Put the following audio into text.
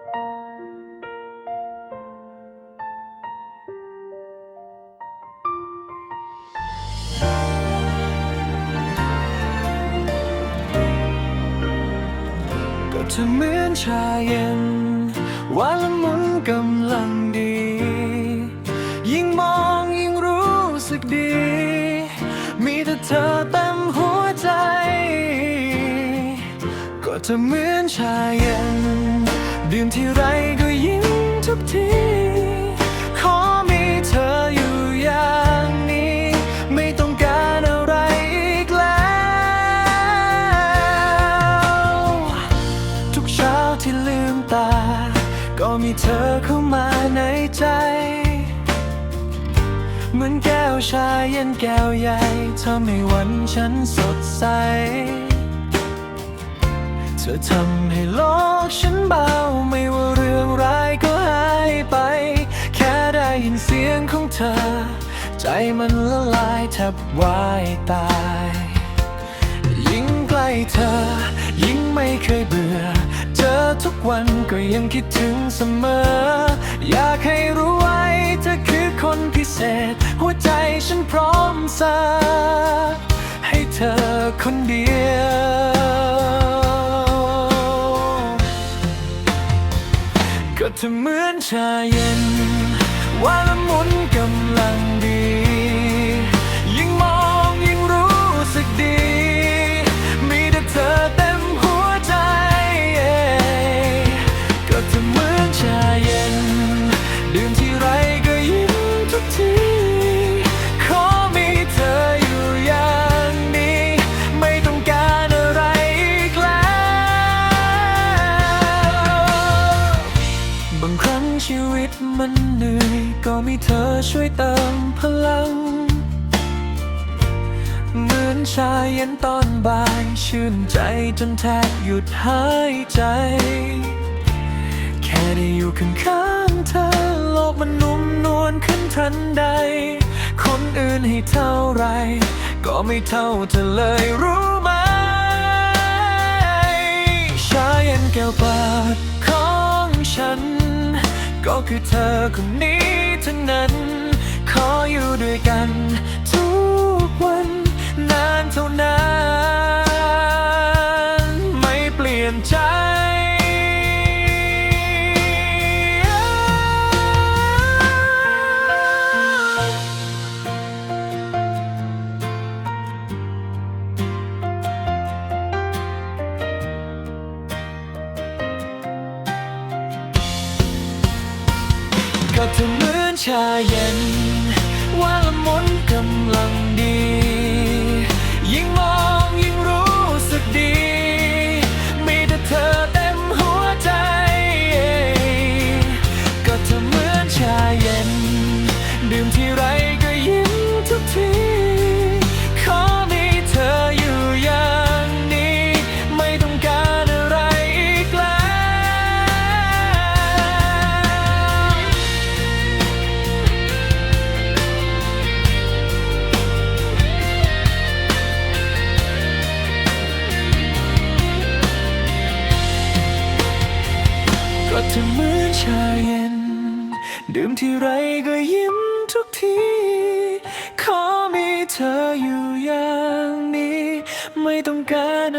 ก็เธอเหมือนชาเย็นหวานละมุนกำลังดี ยิ่งมองยิ่งรู้สึกดี มีแต่เธอเต็มหัวใจ ก็เธอเหมือนชาเย็น ดื่มที่ไรก็ยิ้มทุกที ขอมีเธออยู่อย่างนี้ ไม่ต้องการอะไรอีกแล้ว ทุกเช้าที่ลืมตา ก็มีเธอเข้ามาในใจ เหมือนแก้วชาเย็นแก้วใหญ่ทำให้วันฉันสดใส เธอทำให้โลกฉันเบาไม่ว่าเรื่องร้ายก็หายไป แค่ได้ยินเสียงของเธอ ใจมันละลายแทบวายตาย ยิ่งใกล้เธอ ยิ่งไม่เคยเบื่อ เจอทุกวันก็ยังคิดถึงเสมอ อยากให้รู้ไว้เธอคือคนพิเศษ หัวใจฉันพร้อมเสิร์ฟให้เธอคนเดียว ธอเหมือนชาเย็น ว่าละมุนกำลังดี ยิ่งมองยิ่งรู้สึกดี มีแต่เธอเต็มหัวใจ ก็เธอเหมือนชาเย็น ดื่มที่ไร วิตมันเหนื่อย ก็มีเธอช่วยเติมพลัง เหมือนชาเย็นตอนบ่าย ชื่นใจจนแทบหยุดหายใจ แค่ได้อยู่ข้างๆเธอ โลกมันนุ่มนวลขึ้นทันใด คนอื่นให้เท่าไร ก็ไม่เท่าเธอเลยรู้ คือเธอคนนี้ทั้งนั้น ขออยู่ด้วยกัน ทุกวันนานเท่านาน ก็เหมือนชาเย็น ว่าละมุนกำลังดี ยิ่งมองยิ่งรู้สึกดี มีแต่เธอเต็มหัวใจ ก็เธอเหมือนชาเย็น ดื่มที่ไร เธอเหมือนชาเย็น ดื่มที่ไรก็ยิ้มทุกที ขอมีเธออยู่อย่างนี้ ไม่ต้องการ